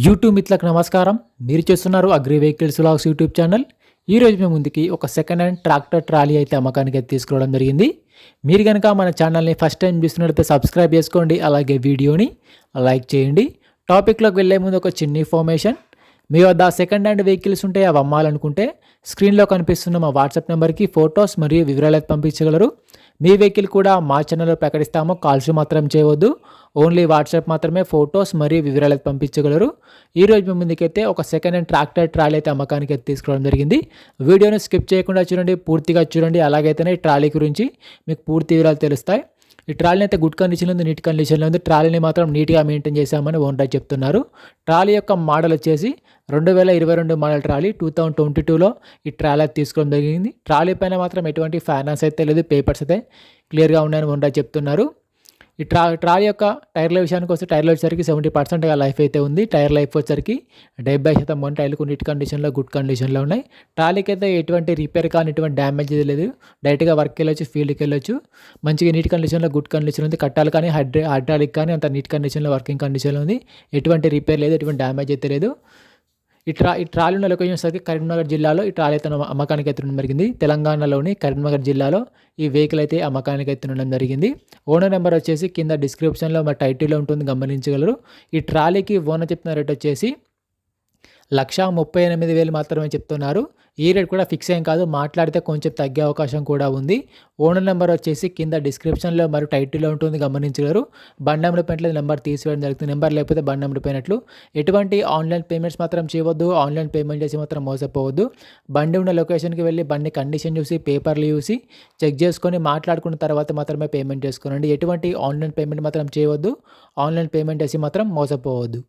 YouTube మిత్రులకు నమస్కారం. మీరు చేస్తున్నారు agri vehicles vlogs YouTube channel. ఈ రోజు మేము ముందుకి ఒక సెకండ్ హ్యాండ్ ట్రాక్టర్ ట్రాలీ అయితే అమ్మకానికి అయితే తీసుకురావడం జరిగింది. మీరు కనుక మన ఛానల్ని ఫస్ట్ టైం చూస్తున్నట్లయితే సబ్స్క్రైబ్ చేసుకోండి. అలాగే వీడియోని లైక్ చేయండి. టాపిక్లోకి వెళ్ళే ముందు ఒక చిన్న ఇన్ఫర్మేషన్. మీ వద్ద సెకండ్ హ్యాండ్ వెహికల్స్ ఉంటే అవి అమ్మాలనుకుంటే స్క్రీన్లో కనిపిస్తున్న మా వాట్సాప్ నెంబర్కి ఫొటోస్ మరియు వివరాలు అయితే పంపించగలరు. మీ వెహికల్ కూడా మా ఛానల్లో ప్రకటిస్తాము. కాల్స్ మాత్రం చేయవద్దు. ఓన్లీ వాట్సాప్ మాత్రమే ఫొటోస్ మరియు వివరాలు అయితే పంపించగలరు. ఈ రోజు మీ ముందుకైతే ఒక సెకండ్ హ్యాండ్ ట్రాక్టర్ ట్రాలీ అయితే అమ్మకానికి అయితే తీసుకోవడం జరిగింది. వీడియోని స్కిప్ చేయకుండా చూడండి పూర్తిగా చూడండి. అలాగైతేనే ట్రాలీ గురించి మీకు పూర్తి వివరాలు తెలుస్తాయి. ఈ ట్రాలీని అయితే గుడ్ కండిషన్లో ఉంది నీట్ కండిషన్లో ఉంది. ట్రాలీని మాత్రం నీట్గా మెయింటైన్ చేశామని ఓనర్ చెప్తున్నారు. ట్రాలీ యొక్క మోడల్ వచ్చేసి రెండు వేల ఇరవై రెండు model trolley two thousand twenty టూలో ఈ ట్రాలీ అయితే తీసుకోవడం జరిగింది. ట్రాలీ పైన మాత్రం ఎటువంటి ఫైనాన్స్ అయితే లేదు పేపర్స్ అయితే క్లియర్గా ఉన్నాయని ఓనర్ చెప్తున్నారు. ఈ ట్రా ట్రాలీ యొక్క టైర్ల విషయానికి వస్తే టైర్లు వచ్చేసరికి సెవెంటీ పర్సెంట్గా లైఫ్ అయితే ఉంది. టైర్ లైఫ్ వచ్చేసరికి డెబ్బై శాతం మన టైర్లు నీట్ కండిషన్లో గుడ్ కండిషన్లో ఉన్నాయి. ట్రాలీకి అయితే ఎటువంటి రిపేర్ కానీ ఎటువంటి డ్యామేజ్ లేదు. డైరెక్ట్గా వర్క్ వెళ్ళొచ్చు ఫీల్డ్కి వెళ్ళొచ్చు. మంచిగా నీట్ కండిషన్లో గుడ్ కండిషన్ ఉంది. కట్టాలి కానీ హైడ్రా హైడ్రాలిక్ కానీ అంత నీట్ కండిషన్లో వర్కింగ్ కండిషన్లో ఉంది. ఎటువంటి రిపేర్ లేదు ఎటువంటి డ్యామేజ్ అయితే లేదు. ఈ ట్రా ఈ ట్రాలీ ఉన్న వచ్చేసరికి కరీంనగర్ జిల్లాలో ఈ ట్రాలీ అయితే అమ్మకానికి ఎత్తడం జరిగింది. తెలంగాణలోని కరీంనగర్ జిల్లాలో ఈ వెహికల్ అయితే అమ్మకానికి ఎత్తడం జరిగింది. ఓనర్ నెంబర్ వచ్చేసి కింద డిస్క్రిప్షన్లో మా టైటిల్లో ఉంటుంది గమనించగలరు. ఈ ట్రాలీకి ఓనర్ చెప్తున్న రేట్ వచ్చేసి లక్షా ముప్పై ఎనిమిది వేలు మాత్రమే చెప్తున్నారు. ఈ రేట్ కూడా ఫిక్స్ ఏం కాదు మాట్లాడితే కొంచెం తగ్గే అవకాశం కూడా ఉంది. ఓనర్ నెంబర్ వచ్చేసి కింద డిస్క్రిప్షన్లో మరియు టైటిల్లో ఉంటుంది గమనించగలరు. బండి అమ్ముడిపోయినట్లు నెంబర్ తీసివేయడం జరుగుతుంది. నెంబర్ లేకపోతే బండి అమ్ముడిపోయినట్లు ఎటువంటి ఆన్లైన్ పేమెంట్స్ మాత్రం చేయవద్దు. ఆన్లైన్ పేమెంట్ చేసి మాత్రం మోసపోవద్దు. బండి ఉన్న లొకేషన్కి వెళ్ళి బండి కండిషన్ చూసి పేపర్లు చూసి చెక్ చేసుకొని మాట్లాడుకున్న తర్వాత మాత్రమే పేమెంట్ చేసుకోనండి. ఎటువంటి ఆన్లైన్ పేమెంట్ మాత్రం చేయవద్దు. ఆన్లైన్ పేమెంట్ చేసి మాత్రం మోసపోవద్దు.